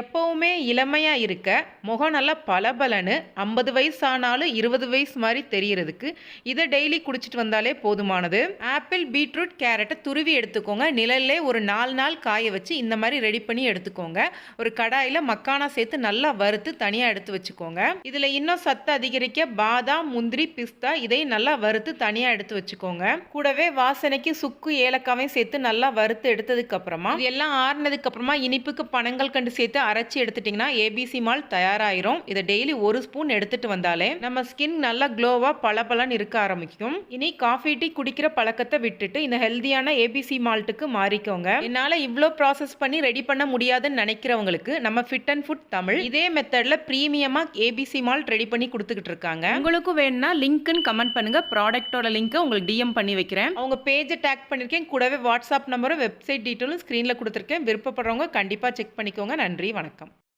எப்பவுமே இளமையாக இருக்க, முகம் நல்லா பளபளன்னு 50 வயசு ஆனாலும் 20 வயசு மாதிரி தெரிகிறதுக்கு இதை டெய்லி குடிச்சிட்டு வந்தாலே போதுமானது. ஆப்பிள், பீட்ரூட், கேரட்டை துருவி எடுத்துக்கோங்க. நிழல்லே ஒரு நாலு நாள் காய வச்சு இந்த மாதிரி ரெடி பண்ணி எடுத்துக்கோங்க. ஒரு கடாயில் மக்கானா சேர்த்து நல்லா வறுத்து தனியாக எடுத்து வச்சுக்கோங்க. இதில் இன்னும் சத்து அதிகரிக்க பாதாம், முந்திரி, பிஸ்தா இதையும் நல்லா வறுத்து தனியாக எடுத்து வச்சுக்கோங்க. கூடவே வாசனைக்கு சுக்கு, ஏலக்காவையும் சேர்த்து நல்லா வறுத்து எடுத்ததுக்கு அப்புறமா, எல்லாம் ஆறுனதுக்கப்புறமா அப்புறமா இனிப்புக்கு பனங்கல்கண்டு சேர்த்து அரைச்சு எடுத்துட்டீங்கன்னா, ஏபிசி மால்ட் தயாராயிரும். இத டெய்லி 1 ஸ்பூன் எடுத்துட்டு வந்தாலே, நம்ம ஸ்கின் நல்லா க்ளோவா பளபளன்னு இருக்க ஆரம்பிக்கும். இனி காஃபி, டீ குடிக்கிற பழக்கத்த விட்டுட்டு, இந்த ஹெல்தியான ஏபிசி மால்ட்டுக்கு மாறிக்கோங்க. என்னால இவ்ளோ ப்ராசஸ் பண்ணி ரெடி பண்ண முடியாதுன்னு நெனைக்கிறவங்களுக்கு, நம்ம ஃபிட் அண்ட் ஃபுட் தமிழ் இதே மெத்தட்ல பிரீமியமா ஏபிசி மால்ட் ரெடி பண்ணி குடுத்துக்கிட்டு இருக்காங்க. உங்களுக்கும் வேணும்னா லிங்க்ன்னு கமெண்ட் பண்ணுங்க. ப்ராடக்ட்டோட லிங்க்க உங்களுக்கு டிஎம் பண்ணி வைக்கிறேன். அவங்க பேஜ டேக் பண்ணியிருக்கேன். கூடவே வாட்ஸ்அப் நம்பரும், வெப்சைட் டீட்டெயிலும் ஸ்க்ரீன்ல குடுத்துருக்கேன். விருப்பப்படுறவங்க கண்டிப்பா செக் பண்ணிக்கோங்க. நன்றி, வணக்கம்.